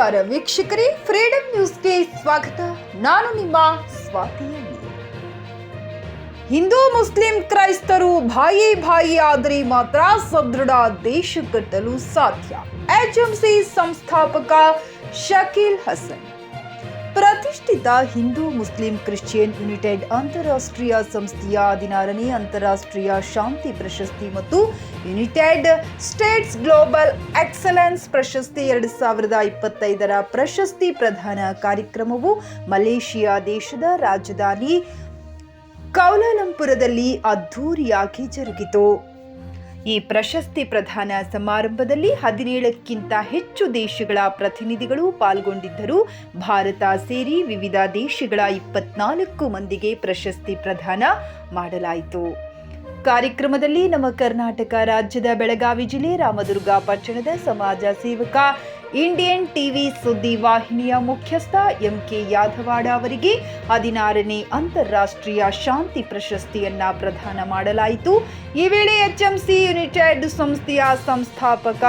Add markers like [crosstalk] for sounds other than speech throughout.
ನಮಸ್ಕಾರ ವೀಕ್ಷಕರೇ ಫ್ರೀಡಂ ನ್ಯೂಸ್ಗೆ ಸ್ವಾಗತ. ನಾನು ನಿಮ್ಮ ಸ್ವಾತಿಯಲ್ಲಿ ಹಿಂದೂ ಮುಸ್ಲಿಂ ಕ್ರೈಸ್ತರು ಭಾಯಿ ಭಾಯಿ ಆದರೆ ಮಾತ್ರ ಸದೃಢ ದೇಶ ಕಟ್ಟಲು ಸಾಧ್ಯ. ಎಚ್ಎಂಸಿ ಸಂಸ್ಥಾಪಕ ಶಕೀಲ್ ಹಸನ್. ಪ್ರತಿಷ್ಠಿತ ಹಿಂದೂ ಮುಸ್ಲಿಂ ಕ್ರಿಶ್ಚಿಯನ್ ಯುನೈಟೆಡ್ ಅಂತಾರಾಷ್ಟ್ರೀಯ ಸಂಸ್ಥೆಯ ಹದಿನಾರನೇ ಅಂತಾರಾಷ್ಟ್ರೀಯ ಶಾಂತಿ ಪ್ರಶಸ್ತಿ ಮತ್ತು ಯುನೈಟೆಡ್ ಸ್ಟೇಟ್ಸ್ ಗ್ಲೋಬಲ್ ಎಕ್ಸಲೆನ್ಸ್ ಪ್ರಶಸ್ತಿ ಎರಡು ಸಾವಿರದ ಇಪ್ಪತ್ತೈದರ ಪ್ರಶಸ್ತಿ ಪ್ರಧಾನ ಕಾರ್ಯಕ್ರಮವು ಮಲೇಷಿಯಾ ದೇಶದ ರಾಜಧಾನಿ ಕೌಲಾಲಂಪುರದಲ್ಲಿ ಅದ್ಧೂರಿಯಾಗಿ ಜರುಗಿತು. ಈ ಪ್ರಶಸ್ತಿ ಪ್ರದಾನ ಸಮಾರಂಭದಲ್ಲಿ ಹದಿನೇಳಕ್ಕಿಂತ ಹೆಚ್ಚು ದೇಶಗಳ ಪ್ರತಿನಿಧಿಗಳು ಪಾಲ್ಗೊಂಡಿದ್ದರು. ಭಾರತ ಸೇರಿ ವಿವಿಧ ದೇಶಗಳ ಇಪ್ಪತ್ನಾಲ್ಕು ಮಂದಿಗೆ ಪ್ರಶಸ್ತಿ ಪ್ರದಾನ ಮಾಡಲಾಯಿತು. ಕಾರ್ಯಕ್ರಮದಲ್ಲಿ ನಮ್ಮ ಕರ್ನಾಟಕ ರಾಜ್ಯದ ಬೆಳಗಾವಿ ಜಿಲ್ಲೆ ರಾಮದುರ್ಗ ಪಟ್ಟಣದ ಸಮಾಜ ಸೇವಕ ಇಂಡಿಯನ್ ಟಿವಿ ಸುದ್ದಿ ವಾಹಿನಿಯ ಮುಖ್ಯಸ್ಥ ಎಂಕೆ ಯಾದವಾಡ ಅವರಿಗೆ ಹದಿನಾರನೇ ಅಂತಾರಾಷ್ಟ್ರೀಯ ಶಾಂತಿ ಪ್ರಶಸ್ತಿಯನ್ನ ಪ್ರದಾನ ಮಾಡಲಾಯಿತು. ಈ ವೇಳೆ ಎಚ್ಎಂಸಿ ಯುನೈಟೆಡ್ ಸಂಸ್ಥೆಯ ಸಂಸ್ಥಾಪಕ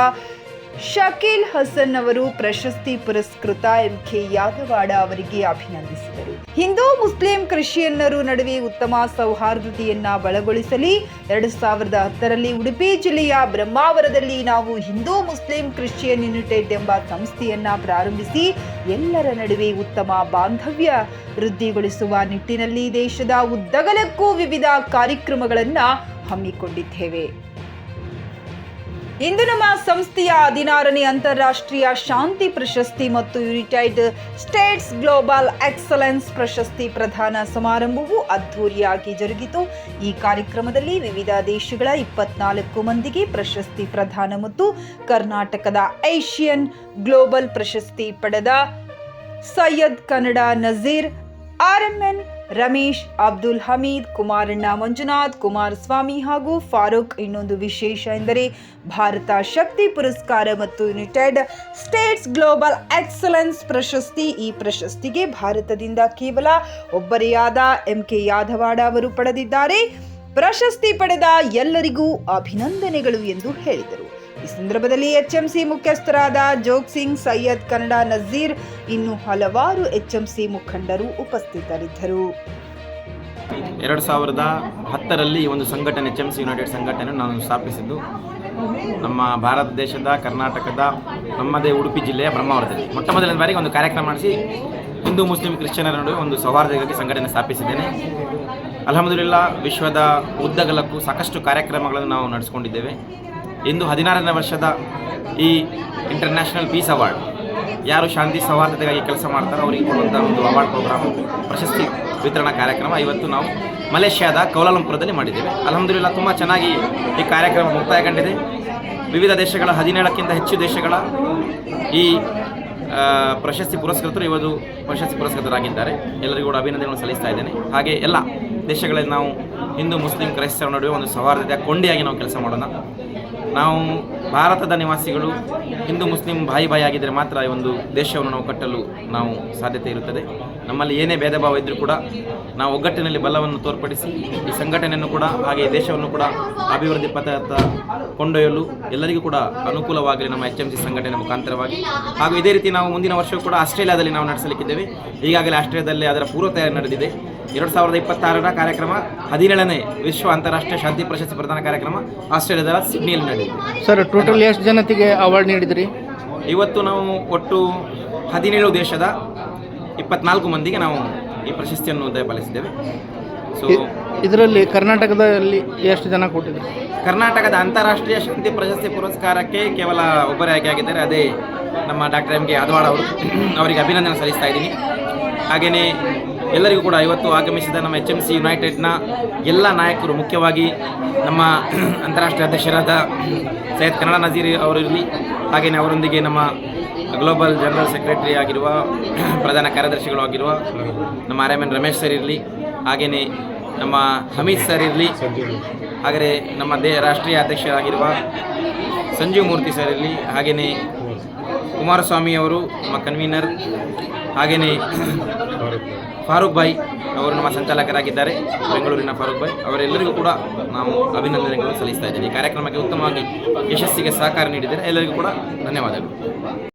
ಶಕೀಲ್ ಹಸನ್ ಅವರು ಪ್ರಶಸ್ತಿ ಪುರಸ್ಕೃತ ಎಂ ಕೆ ಯಾದವಾಡ ಅವರಿಗೆ ಅಭಿನಂದಿಸಿದರು. ಹಿಂದೂ ಮುಸ್ಲಿಂ ಕ್ರಿಶ್ಚಿಯನ್ನರು ನಡುವೆ ಉತ್ತಮ ಸೌಹಾರ್ದತೆಯನ್ನ ಬಲಗೊಳಿಸಲಿ, ಎರಡು ಸಾವಿರದ ಹತ್ತರಲ್ಲಿ ಉಡುಪಿ ಜಿಲ್ಲೆಯ ಬ್ರಹ್ಮಾವರದಲ್ಲಿ ನಾವು ಹಿಂದೂ ಮುಸ್ಲಿಂ ಕ್ರಿಶ್ಚಿಯನ್ ಯುನೈಟೆಡ್ ಎಂಬ ಸಂಸ್ಥೆಯನ್ನ ಪ್ರಾರಂಭಿಸಿ, ಎಲ್ಲರ ನಡುವೆ ಉತ್ತಮ ಬಾಂಧವ್ಯ ವೃದ್ಧಿಗೊಳಿಸುವ ನಿಟ್ಟಿನಲ್ಲಿ ದೇಶದ ಉದ್ದಗಲಕ್ಕೂ ವಿವಿಧ ಕಾರ್ಯಕ್ರಮಗಳನ್ನು ಹಮ್ಮಿಕೊಂಡಿದ್ದೇವೆ. ಇಂದು ನಮ್ಮ ಸಂಸ್ಥೆಯ ಹದಿನಾರನೇ ಅಂತಾರಾಷ್ಟ್ರೀಯ ಶಾಂತಿ ಪ್ರಶಸ್ತಿ ಮತ್ತು ಯುನೈಟೆಡ್ ಸ್ಟೇಟ್ಸ್ ಗ್ಲೋಬಲ್ ಎಕ್ಸಲೆನ್ಸ್ ಪ್ರಶಸ್ತಿ ಪ್ರದಾನ ಸಮಾರಂಭವು ಅದ್ಧೂರಿಯಾಗಿ ಜರುಗಿತು. ಈ ಕಾರ್ಯಕ್ರಮದಲ್ಲಿ ವಿವಿಧ ದೇಶಗಳ ಇಪ್ಪತ್ನಾಲ್ಕು ಮಂದಿಗೆ ಪ್ರಶಸ್ತಿ ಪ್ರಧಾನ ಮತ್ತು ಕರ್ನಾಟಕದ ಏಷ್ಯನ್ ಗ್ಲೋಬಲ್ ಪ್ರಶಸ್ತಿ ಪಡೆದ ಸೈಯದ್ ಕನ್ನಡ ನಜೀರ್ ಆರ್ಎಂಎನ್ ರಮೇಶ್, ಅಬ್ದುಲ್ ಹಮೀದ್, ಕುಮಾರಣ್ಣ ಮಂಜುನಾಥ್, ಕುಮಾರಸ್ವಾಮಿ ಹಾಗೂ ಫಾರೂಕ್. ಇನ್ನೊಂದು ವಿಶೇಷ ಎಂದರೆ ಭಾರತ ಶಕ್ತಿ ಪುರಸ್ಕಾರ ಮತ್ತು ಯುನೈಟೆಡ್ ಸ್ಟೇಟ್ಸ್ ಗ್ಲೋಬಲ್ ಎಕ್ಸಲೆನ್ಸ್ ಪ್ರಶಸ್ತಿ. ಈ ಪ್ರಶಸ್ತಿಗೆ ಭಾರತದಿಂದ ಕೇವಲ ಒಬ್ಬರೇ ಆದ ಎಂ ಕೆ ಯಾದವಾಡ ಅವರು ಪಡೆದಿದ್ದಾರೆ. ಪ್ರಶಸ್ತಿ ಪಡೆದ ಎಲ್ಲರಿಗೂ ಅಭಿನಂದನೆಗಳು ಎಂದು ಹೇಳಿದರು. ಈ ಸಂದರ್ಭದಲ್ಲಿ ಎಚ್ಎಂಸಿ ಮುಖ್ಯಸ್ಥರಾದ ಜೋಗ್ ಸಿಂಗ್, ಸೈಯದ್ ಕನ್ನಡ ನಜೀರ್, ಇನ್ನು ಹಲವಾರು ಎಚ್ಎಂಸಿ ಮುಖಂಡರು ಉಪಸ್ಥಿತರಿದ್ದರು. ಎರಡು ಸಾವಿರದ ಹತ್ತರಲ್ಲಿ ಒಂದು ಸಂಘಟನೆ ಎಚ್ ಎಂ ಸಿ ಯುನೈಟೆಡ್ ಸಂಘಟನೆ ನಾನು ಸ್ಥಾಪಿಸಿದ್ದು. ನಮ್ಮ ಭಾರತ ದೇಶದ, ಕರ್ನಾಟಕದ, ನಮ್ಮದೇ ಉಡುಪಿ ಜಿಲ್ಲೆಯ ಬ್ರಹ್ಮಾವರದಲ್ಲಿ. ಮೊಟ್ಟ ಮೊದಲನೇ ಬಾರಿಗೆ ಒಂದು ಕಾರ್ಯಕ್ರಮ ನಡೆಸಿ ಹಿಂದೂ, ಮುಸ್ಲಿಂ, ಕ್ರಿಶ್ಚಿಯನರ ನಡುವೆ ಒಂದು ಸೌಹಾರ್ದವಾಗಿ ಸಂಘಟನೆ ಸ್ಥಾಪಿಸಿದ್ದೇನೆ. ಅಲ್ಹಮ್ದುಲಿಲ್ಲ, ವಿಶ್ವದ ಉದ್ದಗಲಕ್ಕೂ ಸಾಕಷ್ಟು ಕಾರ್ಯಕ್ರಮಗಳನ್ನು ನಾವು ನಡೆಸ್ಕೊಂಡಿದ್ದೇವೆ. ಇಂದು ಹದಿನಾರನೇ ವರ್ಷದ ಈ ಇಂಟರ್ನ್ಯಾಷನಲ್ ಪೀಸ್ ಅವಾರ್ಡ್ ಯಾರು ಶಾಂತಿ, ಸೌಹಾರ್ದತೆಗಾಗಿ ಕೆಲಸ ಮಾಡ್ತಾರೋ ಅವರಿಗೆ ಕೊಡುವಂಥ ಒಂದು ಅವಾರ್ಡ್ ಪ್ರೋಗ್ರಾಮ್ ಪ್ರಶಸ್ತಿ ವಿತರಣಾ ಕಾರ್ಯಕ್ರಮ ಇವತ್ತು ನಾವು ಮಲೇಷ್ಯಾದ ಕೌಲಾಲಂಪುರದಲ್ಲಿ ಮಾಡಿದ್ದೇವೆ. ಅಲಹಮದಿಲ್ಲ ತುಂಬ ಚೆನ್ನಾಗಿ ಈ ಕಾರ್ಯಕ್ರಮ ಮುಕ್ತಾಯಗೊಂಡಿದೆ. ವಿವಿಧ ದೇಶಗಳ, ಹದಿನೇಳಕ್ಕಿಂತ ಹೆಚ್ಚು ದೇಶಗಳ ಈ ಪ್ರಶಸ್ತಿ ಪುರಸ್ಕೃತರು ಇವತ್ತು ಪ್ರಶಸ್ತಿ ಪುರಸ್ಕೃತರಾಗಿದ್ದಾರೆ. ಎಲ್ಲರಿಗೂ ಕೂಡ ಅಭಿನಂದನೆಗಳನ್ನು ಸಲ್ಲಿಸ್ತಾ ಇದ್ದೇನೆ. ಹಾಗೆ ಎಲ್ಲ ದೇಶಗಳಲ್ಲಿ ನಾವು ಹಿಂದೂ ಮುಸ್ಲಿಂ ಕ್ರೈಸ್ತರ ನಡುವೆ ಒಂದು ಸೌಹಾರ್ದತೆಯ ಕೊಂಡಿಯಾಗಿ ನಾವು ಕೆಲಸ ಮಾಡೋಣ. ನಾವು ಭಾರತದ ನಿವಾಸಿಗಳು ಹಿಂದೂ ಮುಸ್ಲಿಂ ಬಾಯಿ ಬಾಯಿ ಆಗಿದ್ದರೆ ಮಾತ್ರ ಈ ಒಂದು ದೇಶವನ್ನು ನಾವು ಕಟ್ಟಲು ನಾವು ಸಾಧ್ಯತೆ ಇರುತ್ತದೆ. ನಮ್ಮಲ್ಲಿ ಏನೇ ಭೇದ ಭಾವ ಇದ್ದರೂ ಕೂಡ ನಾವು ಒಗ್ಗಟ್ಟಿನಲ್ಲಿ ಬಲವನ್ನು ತೋರ್ಪಡಿಸಿ ಈ ಸಂಘಟನೆಯನ್ನು ಕೂಡ ಹಾಗೆ ಈ ದೇಶವನ್ನು ಕೂಡ ಅಭಿವೃದ್ಧಿ ಪಥದತ್ತ ಕೊಂಡೊಯ್ಯಲು ಎಲ್ಲರಿಗೂ ಕೂಡ ಅನುಕೂಲವಾಗಲಿ ನಮ್ಮ ಎಚ್ ಎಂ ಸಿ ಸಂಘಟನೆ ಮುಖಾಂತರವಾಗಿ. ಹಾಗೂ ಇದೇ ರೀತಿ ನಾವು ಮುಂದಿನ ವರ್ಷವೂ ಕೂಡ ಆಸ್ಟ್ರೇಲಿಯಾದಲ್ಲಿ ನಾವು ನಡೆಸಲಿಕ್ಕಿದ್ದೇವೆ. ಈಗಾಗಲೇ ಆಸ್ಟ್ರೇಲಿಯಾದಲ್ಲಿ ಅದರ ಪೂರ್ವ ತಯಾರಿ ನಡೆದಿದೆ. ಎರಡು ಸಾವಿರದ ಇಪ್ಪತ್ತಾರರ ಕಾರ್ಯಕ್ರಮ ಹದಿನೇಳನೇ ವಿಶ್ವ ಅಂತಾರಾಷ್ಟ್ರೀಯ ಶಾಂತಿ ಪ್ರಶಸ್ತಿ ಪ್ರದಾನ ಕಾರ್ಯಕ್ರಮ ಆಸ್ಟ್ರೇಲಿಯಾದ ಸಿಡ್ನಿಯಲ್ಲಿ ನಡೆದಿದೆ. ಸರ್ ಟೋಟಲ್ ಎಷ್ಟು ಜನತೆಗೆ ಅವಾರ್ಡ್ ನೀಡಿದ್ರಿ? ಇವತ್ತು ನಾವು ಒಟ್ಟು ಹದಿನೇಳು ದೇಶದ ಇಪ್ಪತ್ನಾಲ್ಕು ಮಂದಿಗೆ ನಾವು ಈ ಪ್ರಶಸ್ತಿಯನ್ನು ದಯಪಾಲಿಸಿದ್ದೇವೆ ಸೊ ಇದರಲ್ಲಿ ಕರ್ನಾಟಕದಲ್ಲಿ ಎಷ್ಟು ಜನ ಕೊಟ್ಟಿದ್ದಾರೆ ಕರ್ನಾಟಕದ ಅಂತಾರಾಷ್ಟ್ರೀಯ ಶಾಂತಿ ಪ್ರಶಸ್ತಿ ಪುರಸ್ಕಾರಕ್ಕೆ ಕೇವಲ ಒಬ್ಬರೇ ಆಯ್ಕೆ ಆಗಿದ್ದಾರೆ ಅದೇ ನಮ್ಮ ಡಾಕ್ಟರ್ ಎಂ ಕೆ ಯಾದವಾಡ್ ಅವರು. [clears throat] ಅವರಿಗೆ ಅಭಿನಂದನೆ ಸಲ್ಲಿಸ್ತಾ ಇದ್ದೀನಿ. ಹಾಗೆಯೇ ಎಲ್ಲರಿಗೂ ಕೂಡ ಇವತ್ತು ಆಗಮಿಸಿದ ನಮ್ಮ ಎಚ್ ಎಂ ಸಿ ಯುನೈಟೆಡ್ನ ಎಲ್ಲ ನಾಯಕರು ಮುಖ್ಯವಾಗಿ ನಮ್ಮ [clears throat] ಅಂತಾರಾಷ್ಟ್ರೀಯ ಅಧ್ಯಕ್ಷರಾದ [clears throat] ಸೈಯದ್ ಕನ್ನಡ ನಜೀರ್ ಅವರಿರಲಿ ಹಾಗೆಯೇ ಅವರೊಂದಿಗೆ ನಮ್ಮ ಗ್ಲೋಬಲ್ ಜನರಲ್ ಸೆಕ್ರೆಟರಿ ಆಗಿರುವ, [clears throat] ಪ್ರಧಾನ ಕಾರ್ಯದರ್ಶಿಗಳು ಆಗಿರುವ ನಮ್ಮ R M N Ramesh sir ಇರಲಿ ಹಾಗೆಯೇ ನಮ್ಮ ಹಮೀದ್ ಸರ್ ಇರಲಿ ಹಾಗೆಯೇ ನಮ್ಮ ದೇ, ರಾಷ್ಟ್ರೀಯ ಅಧ್ಯಕ್ಷರಾಗಿರುವ ಸಂಜೀವ್ ಮೂರ್ತಿ ಸರ್ ಇರಲಿ ಹಾಗೆಯೇ ಕುಮಾರಸ್ವಾಮಿ ಅವರು ನಮ್ಮ ಕನ್ವೀನರ್ ಹಾಗೆಯೇ [clears throat] ಫಾರೂಕ್ ಭಾಯ್ ಅವರು ನಮ್ಮ ಸಂಚಾಲಕರಾಗಿದ್ದಾರೆ, ಬೆಂಗಳೂರಿನ ಫಾರೂಕ್ ಭಾಯ್. ಅವರೆಲ್ಲರಿಗೂ ಕೂಡ ನಾವು ಅಭಿನಂದನೆಗಳನ್ನು ಸಲ್ಲಿಸ್ತಾ ಇದ್ದೇವೆ ಈ ಕಾರ್ಯಕ್ರಮಕ್ಕೆ ಉತ್ತಮವಾಗಿ ಯಶಸ್ಸಿಗೆ ಸಹಕಾರ ನೀಡಿದರೆ ಎಲ್ಲರಿಗೂ ಕೂಡ ಧನ್ಯವಾದಗಳು.